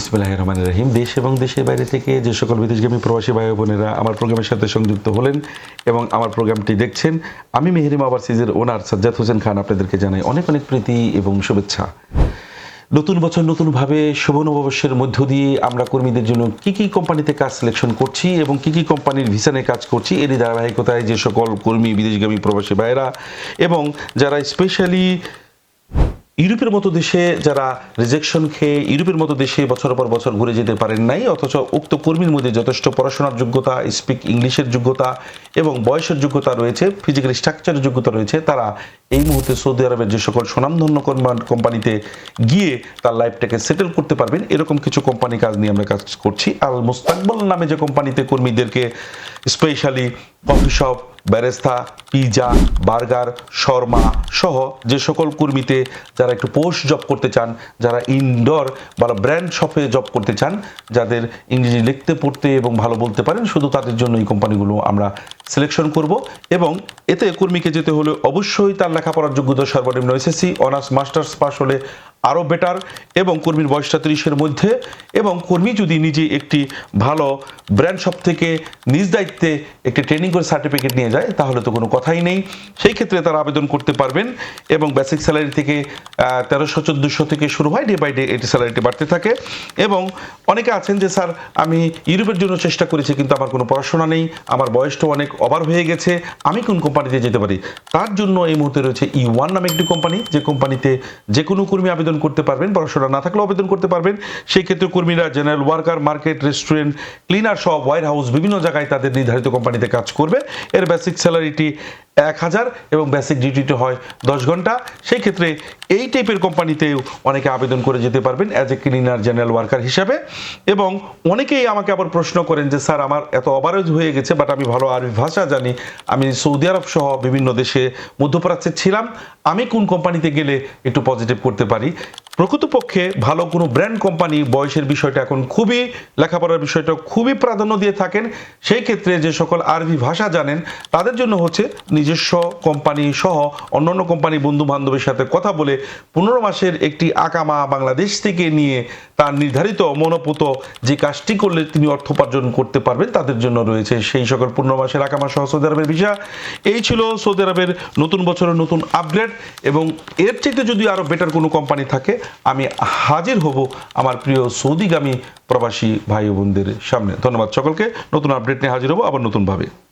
ইসমিল্লাহ রহমান রহিম। দেশ এবং দেশের বাইরে থেকে যে সকল বিদেশগামী প্রবাসী ভাই বোনেরা আমার প্রোগ্রামের সাথে সংযুক্ত হলেন এবং আমার প্রোগ্রামটি দেখছেন, আমি মেহরিম ওভারসিজের ওনার সাজ্জাদ হোসেন খান আপনাদেরকে জানাই অনেক অনেক প্রীতি এবং শুভেচ্ছা। নতুন বছর নতুনভাবে শুভ নববর্ষের মধ্য দিয়ে আমরা কর্মীদের জন্য কি কি কোম্পানিতে কাজ সিলেকশন করছি এবং কি কি কোম্পানির ভিসানে কাজ করছি, এরই ধারাবাহিকতায় যে সকল কর্মী, বিদেশগামী প্রবাসী ভাইয়েরা এবং যারা স্পেশালি ইউরোপের মতো দেশে যারা রিজেকশন খেয়ে ইউরোপের মতো দেশে বছর পর বছর ঘুরে যেতে পারেন নাই, অথচ উক্ত কর্মীর মধ্যে যথেষ্ট পড়াশোনার যোগ্যতা স্পিক ইংলিশের যোগ্যতা এবং বয়সের যোগ্যতা রয়েছে ফিজিক্যাল স্ট্রাকচারের যোগ্যতা রয়েছে, তারা এই মুহূর্তে সৌদি আরবের যে সকল সুনামধন্য কোম্পান- কোম্পানিতে গিয়ে তার লাইফটাকে সেটেল করতে পারবেন, এরকম কিছু কোম্পানি কাজ নিয়ে আমরা কাজ করছি। আল মুস্তাকবল নামে যে কোম্পানিতে কর্মীদেরকে specially coffee shop barista, pizza, burger, shawarma সহ যে সকল কর্মীতে যারা একটু পোস্ট জব করতে চান, যারা ইনডোর বা ব্র্যান্ড শপে জব করতে চান, যাদের ইংরেজি লিখতে, পড়তে এবং ভালো বলতে পারেন, শুধু তাদের জন্য এই কোম্পানিগুলো আমরা সিলেকশন করব। এবং এতে কর্মীকে যেতে হলে অবশ্যই তার লেখাপড়ার যোগ্যতা সর্বনিম্ন এসএসসি অনার্স মাস্টার্স পাস হলে আরও বেটার এবং কর্মীর বয়সটা তিরিশের মধ্যে এবং কর্মী যদি নিজে একটি ভালো ব্র্যান্ড শপ থেকে নিজ দায়িত্বে একটি ট্রেনিং করে সার্টিফিকেট নিয়ে যায়, তাহলে তো কোনো কথাই নেই। সেই ক্ষেত্রে তারা আবেদন করতে পারবেন এবং বেসিক স্যালারি থেকে তেরোশো, চোদ্দোশো থেকে শুরু হয় ডে বাই ডে এটি স্যালারিটি বাড়তে থাকে। এবং অনেকে আছেন যে, স্যার, আমি ইউরোপের জন্য চেষ্টা করেছি, কিন্তু আমার কোনো পড়াশোনা নেই, আমার বয়সটা অনেক ওভার হয়ে গেছে, আমি কোন কোম্পানিতে যেতে পারি? তার জন্য এই মুহূর্তে রয়েছে ই ওয়ান নামে একটি কোম্পানি যে কোম্পানিতে যে কোনো কর্মী আবেদন করতে পারবেন, পড়াশোনা না থাকলেও আবেদন করতে পারবেন। সেই ক্ষেত্রে কর্মীরা general worker market restaurant cleaner সব ওয়ার হাউস বিভিন্ন জায়গায় তাদের নির্ধারিত কোম্পানিতে কাজ করবে। এর বেসিক স্যালারিটি এক হাজার এবং বেসিক ডিউটিটি হয় দশ ঘণ্টা। সেই ক্ষেত্রে এই টাইপের কোম্পানিতেও অনেকে আবেদন করে যেতে পারবেন as a cleaner general worker হিসাবে। এবং অনেকেই আমাকে আবার প্রশ্ন করেন যে, স্যার, আমার এত অবারজ হয়ে গেছে বাট আমি ভালো আরবি ভাষা জানি। আমি সৌদি আরব সহ বিভিন্ন দেশে মধ্যপ্রাচ্যে ছিলাম। আমি কোন কোম্পানিতে গেলে একটু পজিটিভ করতে পারি? প্রকৃতপক্ষে ভালো কোনো ব্র্যান্ড কোম্পানি বয়সের বিষয়টা এখন খুবই, লেখাপড়ার বিষয়টা খুবই প্রাধান্য দিয়ে থাকেন। সেই ক্ষেত্রে যে সকল আরবি ভাষা জানেন, তাদের জন্য হচ্ছে নিজস্ব কোম্পানি সহ অন্যান্য কোম্পানি বন্ধু বান্ধবের সাথে কথা বলে পনেরো মাসের একটি আকামা বাংলাদেশ থেকে নিয়ে তার নির্ধারিত মনোপুত যে কাজটি করলে তিনি অর্থ উপার্জন করতে পারবেন, তাদের জন্য রয়েছে সেই সকল পনেরো মাসের আকামা সহ সৌদি আরবের ভিসা। এই ছিল সৌদি আরবের নতুন বছরের নতুন আপগ্রেড এবং এর চাইতে যদি আরও বেটার কোনো কোম্পানি থাকে আমি হাজির হব আমার প্রিয় সৌদিগামী প্রবাসী ভাই বোনদের সামনে। ধন্যবাদ সকলকে। নতুন আপডেট নিয়ে হাজির হব আবার নতুনভাবে।